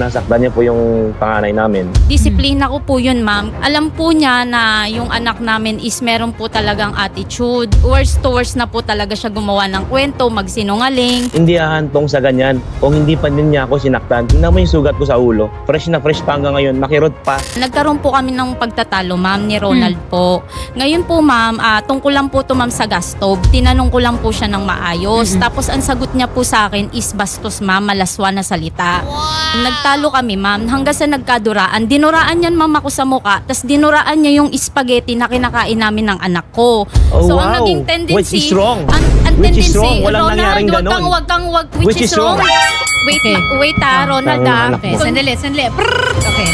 sinasaktan niya po yung panganay namin. Disiplina ko po yun, ma'am. Alam po niya na yung anak namin is meron po talagang attitude. Worst to worst na po talaga siya gumawa ng kwento, magsinungaling. Hindi ahantong sa ganyan. Kung hindi pa din niya ako sinaktan, tingnan mo yung sugat ko sa ulo. Fresh na fresh pa hanggang ngayon, makirot pa. Nagkaroon po kami ng pagtatalo, ma'am, ni Ronald po. Ngayon po, ma'am, ah, tungkol lang po to ma'am sa gas stove. Tinanong ko lang po siya ng maayos. Tapos ang sagot niya po sa akin is bastos, ma'am, malaswa na salita. Nagtalo kami, ma'am, hanggang sa nagkaduraan. Dinuraan niyan, ma'am, ako sa muka. Tapos dinuraan niya yung spaghetti na kinakain namin ng anak ko. Oh, so ang wow. naging tendency... Which is wrong. Ang, ang Which is tendency, wrong. Walang Ronald, nangyaring wag kang, wag kang, wag, which, Which is is wrong. wrong. Wait, Okay. ma- wait ah, Ronald tama ah. Okay, sandali, sandali. Brrr! Okay.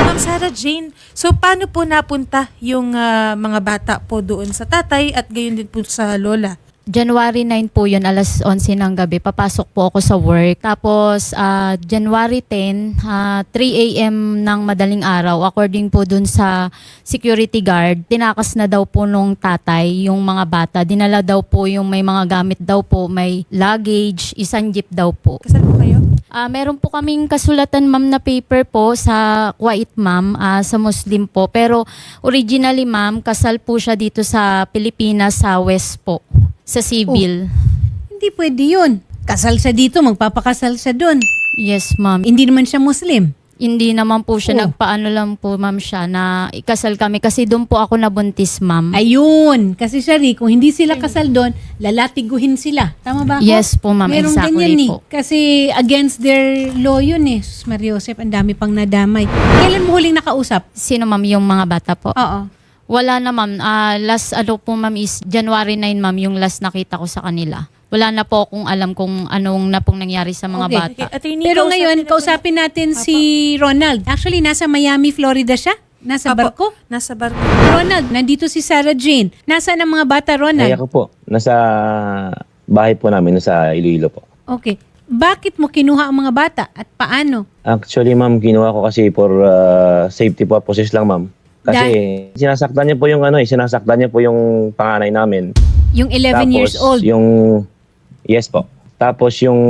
Ma'am Sarah Jane, so paano po napunta yung ah, mga bata po doon sa tatay at gayon din po sa lola? January 9 po yun, alas 11 ng gabi. Papasok po ako sa work. Tapos, ah, January 10, ah, 3 a.m. ng madaling araw, according po dun sa security guard, tinakas na daw po nung tatay yung mga bata. Dinala daw po yung may mga gamit daw po, may luggage, isang jeep daw po. Kasal po kayo? Ah, meron po kaming kasulatan ma'am na paper po sa Kuwait ma'am, ah, sa Muslim po. Pero originally ma'am, kasal po siya dito sa Pilipinas sa West po, sa civil. Hindi pwede yun. Kasal siya dito, magpapakasal siya doon. Yes ma'am. Hindi naman siya Muslim. Hindi naman po siya, Oh. nagpaano lang po ma'am siya na ikasal kami kasi doon po ako nabuntis ma'am. Ayun. Kasi siya rin, kung hindi sila kasal doon, lalatiguhin sila. Tama ba ako? Yes po, ma'am. Merong Exactly ganyan eh. po. Kasi against their law yun eh. Sus, Maria Joseph, ang dami pang nadamay. Kailan mo huling nakausap? Sino ma'am yung mga bata po? Oo. Wala na ma'am. Ah, last ano po ma'am is January 9 ma'am yung last nakita ko sa kanila. Wala na po akong alam kung anong na pong nangyari sa mga Okay. bata. Okay, attorney, Pero kausapin ngayon, na kausapin natin si Ronald. Actually, nasa Miami, Florida siya. Nasa Apo, barko. Nasa barko. Ronald, nandito si Sarah Jane. Nasaan ang mga bata, Ay Ronald? ako po, nasa bahay po namin, nasa Iloilo po. Okay. Bakit mo kinuha ang mga bata at paano? Actually, ma'am, kinuha ko kasi for uh, safety purposes lang, ma'am. Kasi sinasaktan niya po yung ano eh, sinasaktan niya po yung panganay namin. Yung 11 Tapos, years old. yung Yes po. Tapos yung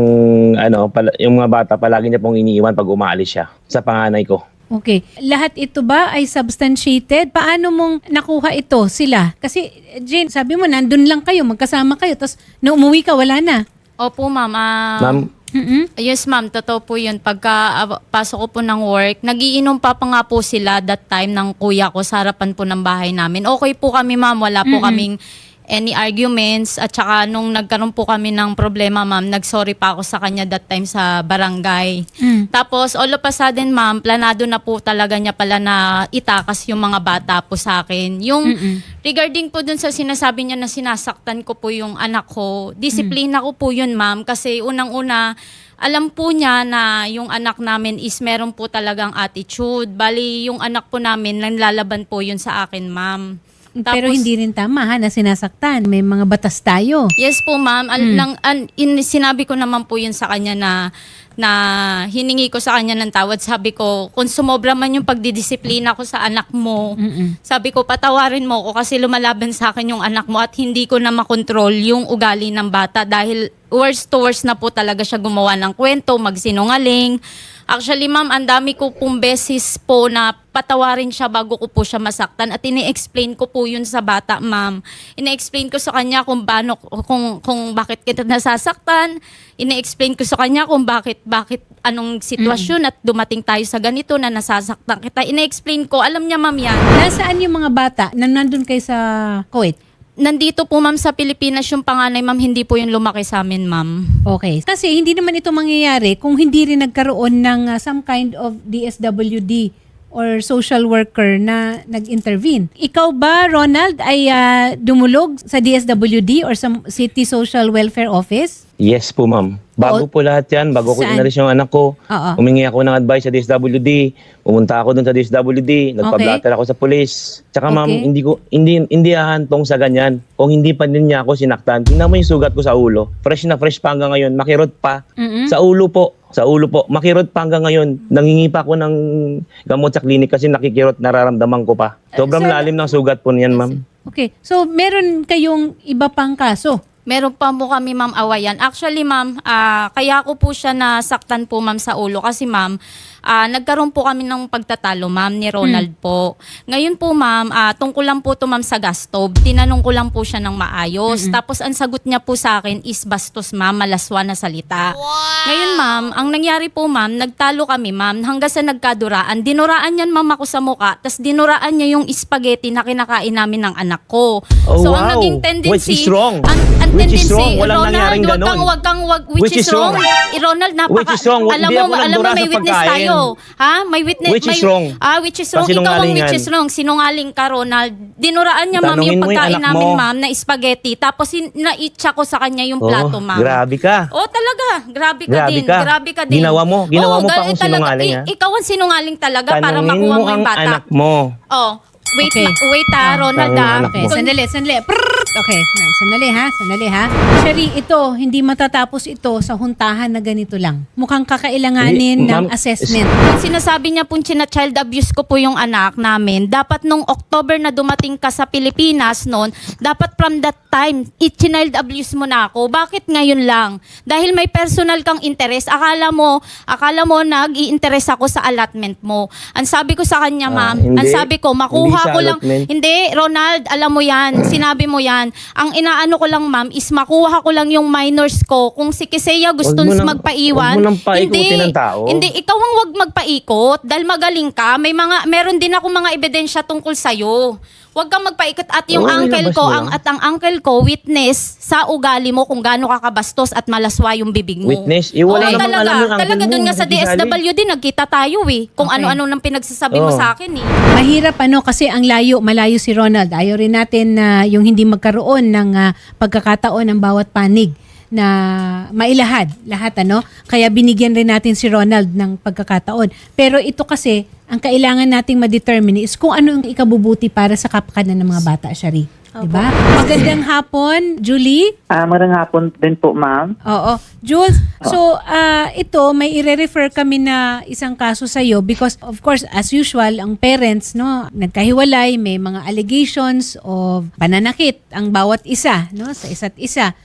ano, pala, yung mga bata palagi niya pong iniiwan pag umaalis siya sa panganay ko. Okay. Lahat ito ba ay substantiated? Paano mong nakuha ito sila? Kasi, Jane, sabi mo, nandun lang kayo, magkasama kayo, tapos na umuwi ka, wala na. Opo ma'am. ah, Ma'am, Mm-mm. Yes ma'am, totoo po yun. Pagka ah, pasok ko po ng work, nagiinom pa pa nga po sila that time ng kuya ko sa harapan po ng bahay namin. Okay po kami ma'am, wala po kaming any arguments at saka nung nagkaroon po kami ng problema ma'am, nagsorry pa ako sa kanya that time sa barangay. Mm. Tapos all of a sudden ma'am, planado na po talaga niya pala na itakas yung mga bata po sa akin. Yung regarding po dun sa sinasabi niya na sinasaktan ko po yung anak ko, disiplina ko po yun ma'am kasi unang-una alam po niya na yung anak namin is meron po talagang attitude. Bali, yung anak po namin, nanlalaban po yun sa akin, ma'am. Pero Tapos- hindi rin tama ha, na sinasaktan. May mga batas tayo. Yes po, ma'am. Al- nang, an- in, sinabi ko naman po yun sa kanya na na hiningi ko sa kanya ng tawad. Sabi ko, kung sumobra man yung pagdidisiplina ko sa anak mo, sabi ko, patawarin mo ko kasi lumalaban sa akin yung anak mo at hindi ko na makontrol yung ugali ng bata dahil worst to worst na po talaga siya gumawa ng kwento, magsinungaling. Actually, ma'am, ang dami ko pong beses po na patawarin siya bago ko po siya masaktan at ini-explain ko po yun sa bata, ma'am. Ini-explain ko sa kanya kung paano kung kung bakit kita nasasaktan. Ini-explain ko sa kanya kung bakit bakit anong sitwasyon at dumating tayo sa ganito na nasasaktan kita. Ini-explain ko, alam niya ma'am yan. Nasaan yung mga bata na nandun kayo sa Kuwait? Nandito po ma'am sa Pilipinas yung panganay ma'am, hindi po yung lumaki sa amin ma'am. Okay. Kasi hindi naman ito mangyayari kung hindi rin nagkaroon ng uh, some kind of DSWD or social worker na nag-intervene. Ikaw ba, Ronald, ay uh, dumulog sa DSWD or sa City Social Welfare Office? Yes po, ma'am. Bago po lahat 'yan, bago ko Saan? inalis yung anak ko. Oo. Humingi ako ng advice sa DSWD. Pumunta ako dun sa DSWD, nagpa-blatter ako sa pulis. Tsaka ma'am, Okay. hindi ko hindi hindi ahantong sa ganyan. Kung hindi pa din niya ako sinaktan, tingnan mo yung sugat ko sa ulo. Fresh na fresh pa hanggang ngayon, makirot pa. Mm-mm. Sa ulo po, sa ulo po. Makirot pa hanggang ngayon. Nangingi pa ako ng gamot sa klinik kasi nakikirot, nararamdaman ko pa. Sobrang sir- lalim ng sugat po niyan, ma'am. Okay. So, meron kayong iba pang kaso? Meron pa po kami ma'am awayan. Actually ma'am, ah, kaya ko po siya nasaktan po ma'am sa ulo kasi ma'am, ah, nagkaroon po kami ng pagtatalo ma'am ni Ronald po. Ngayon po ma'am, ah, tungkol lang po to ma'am sa gastob. Tinanong ko lang po siya ng maayos. Tapos ang sagot niya po sa akin is bastos ma'am, malaswa na salita. Ngayon ma'am, ang nangyari po ma'am, nagtalo kami ma'am hanggang sa nagkaduraan. Dinuraan niyan ma'am ako sa muka, tas dinuraan niya yung spaghetti na kinakain namin ng anak ko. Oh, so ang wow. naging tendency, Which is wrong. Ang, ang Which is tendency, wrong. Walang Ronald, nangyaring wag kang, wag kang, wag, which, Which is, is wrong. wrong. Eh, Ronald, napaka, Which is wrong. alam mo, alam mo, may witness pagkain. tayo. Ha? May witness. Which is wrong. Ah, which is wrong. Ikaw ang which is wrong. Sinungaling ka, Ronald. Dinuraan niya, ma'am, yung pagkain namin, ma'am, na spaghetti. Tapos, naitsa ko sa kanya yung plato, Oh, ma'am. grabe ka. Oh, talaga. Grabe ka Grabe din. ka. Grabe ka din. Ginawa mo. Ginawa Oo, mo pa akong sinungaling, ha? ikaw ang sinungaling talaga para makuha mo mo ang yung bata. anak mo. Oh, wait, Okay. ma- wait ah, Ronald ah. ang anak Okay, sandali, sandali. Prrrr! Okay, na- sandali ha, sandali ha. Sherry, ito, hindi matatapos ito sa huntahan na ganito lang. Mukhang kakailanganin Hindi, ng ma'am, assessment. Yung sinasabi niya pong china-child abuse ko po yung anak namin, dapat nung October na dumating ka sa Pilipinas noon, dapat from that time, i-child abuse mo na ako. Bakit ngayon lang? Dahil may personal kang interest. Akala mo, akala mo nag-i-interest ako sa allotment mo. Ang sabi ko sa kanya, Ah, ma'am, hindi. ang sabi ko, makuha sa ko lang. allotment. Hindi, Ronald, alam mo yan. Sinabi mo yan. Ang inaano ko lang, ma'am, is makuha ko lang yung minors ko. Kung si Kiseya gusto Huwag mo nang- magpaiwan, huwag mo nang paikutin ng tao. Hindi, ikaw ang wag magpaikot dahil magaling ka. May mga meron din ako mga ebidensya tungkol sa Huwag kang magpaikot at yung Oo, uncle ko, ang lang. at ang uncle ko witness sa ugali mo kung gaano ka kabastos at malaswa yung bibig mo. Witness? Eh, wala Oo, namang talaga. alam yung uncle Talaga mo, dun nga sa nakikisali. DSWD nagkita tayo eh. Kung Okay. ano-ano nang pinagsasabi mo Oo. sa akin eh. Mahirap ano kasi ang layo, malayo si Ronald. Ayaw rin natin na yung hindi magkaroon ng ah, pagkakataon ng bawat panig na mailahad lahat ano. Kaya binigyan rin natin si Ronald ng pagkakataon. Pero ito kasi ang kailangan nating ma-determine is kung ano ang ikabubuti para sa kapakanan ng mga bata, Shari. Diba? Magandang hapon, Julie. Ah, magandang hapon din po, ma'am. Oo. Jules, so ah, ito may ire-refer kami na isang kaso sa iyo because of course as usual ang parents no nagkahiwalay, may mga allegations of pananakit ang bawat isa no sa isa't isa.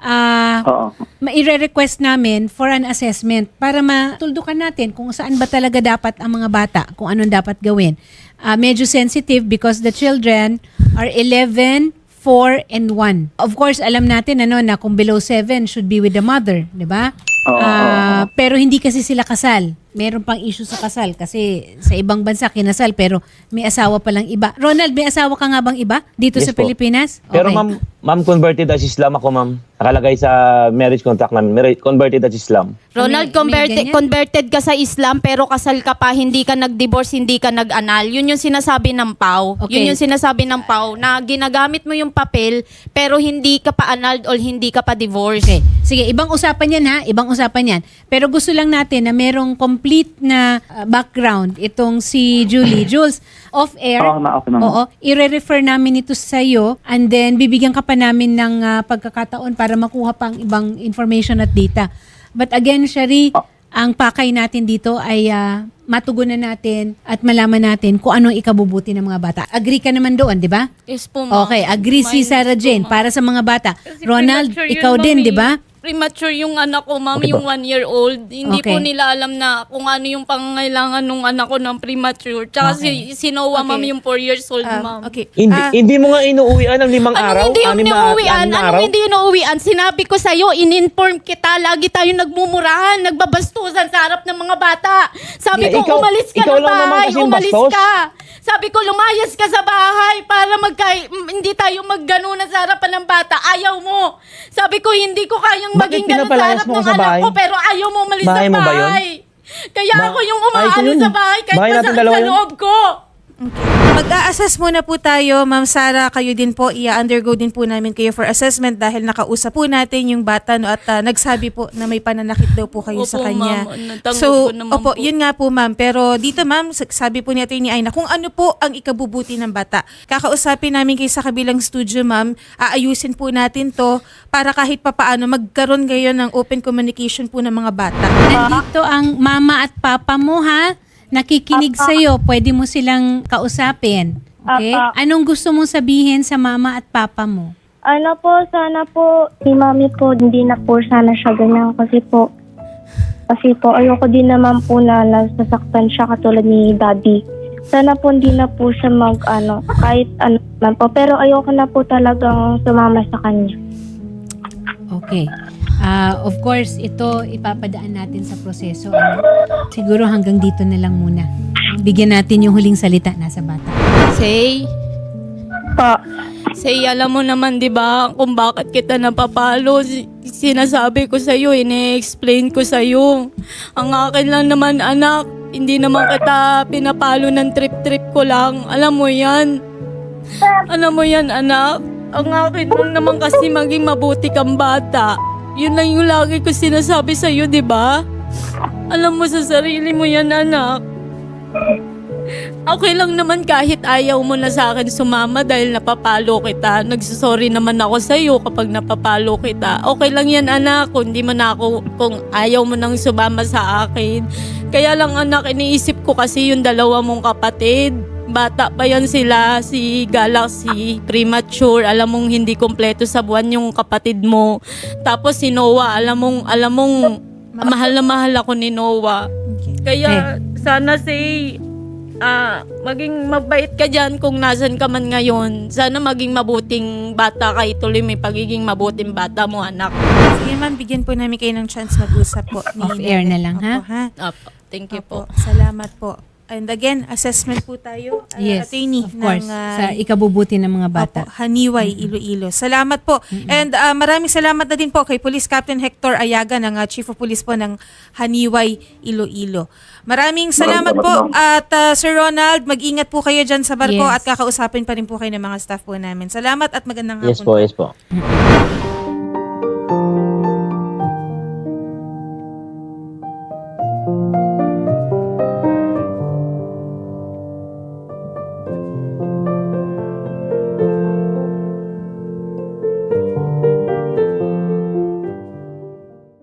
Ah, Oo. maire-request namin for an assessment para matuldukan natin kung saan ba talaga dapat ang mga bata, kung anong dapat gawin. Ah, medyo sensitive because the children are 11, 4, and 1. Of course, alam natin ano, na kung below 7 should be with the mother, di ba? Oo, Ah, pero hindi kasi sila kasal. Meron pang issue sa kasal kasi sa ibang bansa kinasal pero may asawa palang iba. Ronald, may asawa ka nga bang iba dito Yes sa po. Pilipinas? Pero Okay. ma'am, ma'am converted as Islam ako ma'am. Nakalagay sa marriage contract namin, marriage- converted as Islam. Ronald, May- may converted, ganyan? converted ka sa Islam pero kasal ka pa, hindi ka nag-divorce, hindi ka nag-anal. Yun yung sinasabi ng PAW. Okay. Yun yung sinasabi ng PAW na ginagamit mo yung papel pero hindi ka pa annulled or hindi ka pa divorce. Okay. Sige, ibang usapan yan ha. Ibang usapan yan. Pero gusto lang natin na merong complete na uh, background itong si Julie. Jules, off-air. Oo, ma- okay, ma'am. Oo. I-refer namin ito sa iyo and then bibigyan ka pa namin ng uh, pagkakataon para makuha pang ibang information at data. But again, Shari, Oh. ang pakay natin dito ay uh, matugunan natin at malaman natin kung anong ikabubuti ng mga bata. Agree ka naman doon, di ba? Yes po, ma'am. Okay, agree si Sarah po, Jane ma'am. para sa mga bata. Kasi Ronald, premature yun, ikaw din, ma'am, di ba? eh. Premature yung anak ko, ma'am, Okay yung one year old. Hindi Okay. po nila alam na kung ano yung pangangailangan ng anak ko ng premature. Tsaka si, si Noah, ma'am, Okay. yung four years old, Ah, ma'am. okay. Hindi, Ah, hindi mo nga inuuwian ng limang Anong araw? hindi yung anim na- inuuwian? anim na Anong hindi inuuwian? Sinabi ko sa'yo, in-inform kita, lagi tayo nagmumurahan, nagbabastusan sa harap ng mga bata. Sabi Eh, ko, ikaw- umalis ka ikaw ng lang naman bahay, kasi yung umalis bastos. ka. Sabi ko, lumayas ka sa bahay para magka, hindi tayo magganunan sa harapan ng bata. Ayaw mo. Sabi ko, hindi ko kayang Bakit maging ganun sa pinapalayas harap mo ng sa anak bahay? ko, pero ayaw mo umalis Bahay sa mo ba yun? bahay. Kaya Ba- ako yung ko umaano yun. sa bahay kahit Bahay natin masakit dalawa sa yun. loob ko. Mag-a-assess muna po tayo, Ma'am Sara, kayo din po, i-undergo din po namin kayo for assessment dahil nakausap po natin yung bata no, at ah, nagsabi po na may pananakit daw po kayo Opo, sa kanya. ma'am. So, ko naman opo, po. yun nga po ma'am. Pero dito ma'am, sa- sabi po ni Atty. Aina, kung ano po ang ikabubuti ng bata. Kakausapin namin kayo sa kabilang studio ma'am, aayusin po natin to para kahit papaano magkaroon ngayon ng open communication po ng mga bata. Nandito ang mama at papa mo ha. Nakikinig sa iyo. Pwede mo silang kausapin. Okay? Anong gusto mong sabihin sa mama at papa mo? Ano po, sana po, si mami po, hindi na po sana siya ganyan kasi po, kasi po, ayoko din naman po na nasasaktan siya katulad ni daddy. Sana po hindi na po siya mag, ano, kahit ano man po. Pero ayoko na po talagang sumama sa kanya. Okay. Ah, of course, ito ipapadaan natin sa proseso. Ano? Siguro hanggang dito na lang muna. Bigyan natin yung huling salita nasa bata. Say, Po, Say, alam mo naman, di ba, kung bakit kita napapalo. Si- Sinasabi ko sa'yo, ine-explain ko sa'yo. Ang akin lang naman, anak, hindi naman kita pinapalo ng trip-trip ko lang. Alam mo yan. Alam mo yan, anak. Ang akin lang naman kasi maging mabuti kang bata. Yun lang yung lagi ko sinasabi sa'yo, di ba? Alam mo sa sarili mo yan, anak. Okay lang naman kahit ayaw mo na sa akin sumama dahil napapalo kita. Nagsasorry naman ako sa iyo kapag napapalo kita. Okay lang yan anak kung di mo na ako, kung ayaw mo nang sumama sa akin. Kaya lang anak, iniisip ko kasi yung dalawa mong kapatid. Bata pa yan sila, si Galaxy, premature, alam mong hindi kompleto sa buwan yung kapatid mo. Tapos si Noah, alam mong, alam mong, mahal na mahal ako ni Noah. Kaya sana say ah maging mabait ka dyan kung nasan ka man ngayon. Sana maging mabuting bata ka. Ituloy yung pagiging mabuting bata mo, anak. Sige ma'am, bigyan po namin kayo ng chance mag-usap po. ni Off air na lang, ha? Opo, ha? Apo, thank you Opo, po. Salamat po. And again, assessment po tayo, uh, Yes, attorney, of course. ng uh, sa ikabubuti ng mga bata. Opo, Haniway, Iloilo. Salamat po. And uh, maraming salamat na din po kay Police Captain Hector Ayaga ng uh, Chief of Police po ng Haniway, Iloilo. Maraming salamat po. At uh, Sir Ronald, mag-ingat po kayo dyan sa barko Yes. at kakausapin pa rin po kayo ng mga staff po namin. Salamat at magandang Yes hapon po, yes po.